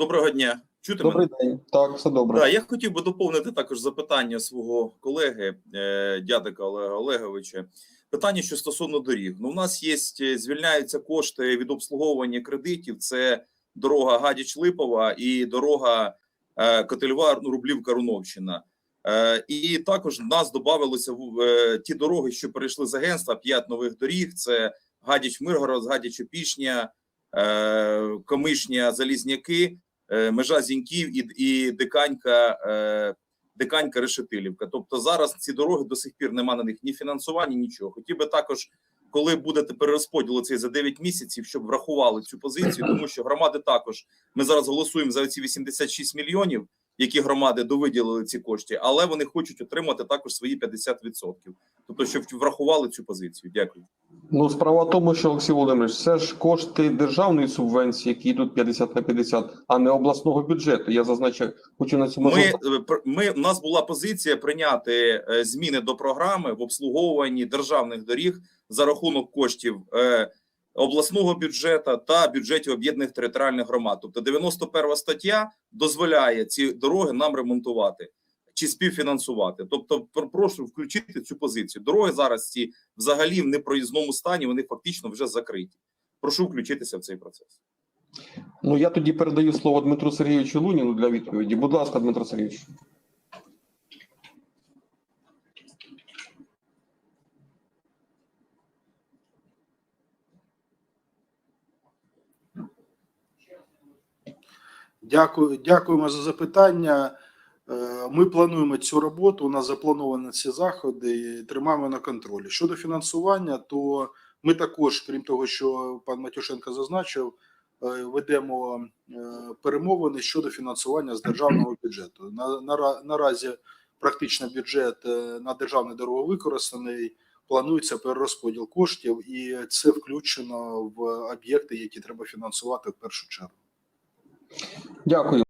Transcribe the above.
Доброго дня. Чути Добрий мене? день. Так, все добре. Да, я хотів би доповнити також запитання свого колеги е, дядика Олега Олеговича. Питання, що стосовно доріг. Ну, у нас є е, звільняються кошти від обслуговування кредитів. Це дорога Гадіч-Липова і дорога е, Котельвар ну, Рублівка Руновщина. І також в нас додавалося в ті дороги, що перейшли з агентства. П'ять нових доріг: це Гадіч Миргород, Гадіч Опішня, Комишня, Залізняки, межа Зіньків і, і Диканька, е, Диканька Решетилівка. Тобто зараз ці дороги до сих пір немає на них ні фінансування, нічого. Хотів би також, коли буде перерозподіл цей за 9 місяців, щоб врахували цю позицію, тому що громади також ми зараз голосуємо за ці 86 мільйонів, які громади довиділили ці кошти, але вони хочуть отримати також свої 50%. Тобто, щоб врахували цю позицію. Дякую. Ну, справа в тому, що Олексій Володимирович, це ж кошти державної субвенції, які йдуть 50 на 50, а не обласного бюджету. Я зазначив, хочу на цьому Ми, е, ми у нас була позиція прийняти е, зміни до програми в обслуговуванні державних доріг за рахунок коштів е, обласного бюджету та бюджетів об'єднаних територіальних громад. Тобто 91 стаття дозволяє ці дороги нам ремонтувати чи співфінансувати. Тобто, прошу включити цю позицію. Дороги зараз ці взагалі в непроїзному стані. Вони фактично вже закриті. Прошу включитися в цей процес. Ну я тоді передаю слово Дмитру Сергійовичу Луніну для відповіді. Будь ласка, Дмитро Сергійович. Дякую, дякуємо за запитання. Е, Ми плануємо цю роботу. У нас заплановані ці заходи і тримаємо на контролі. Щодо фінансування, то ми також, крім того, що пан Матюшенко зазначив, е, ведемо е, перемовини щодо фінансування з державного бюджету. На, на, наразі практично бюджет на державне дорогу використаний. Планується перерозподіл коштів, і це включено в об'єкти, які треба фінансувати в першу чергу. Дякую.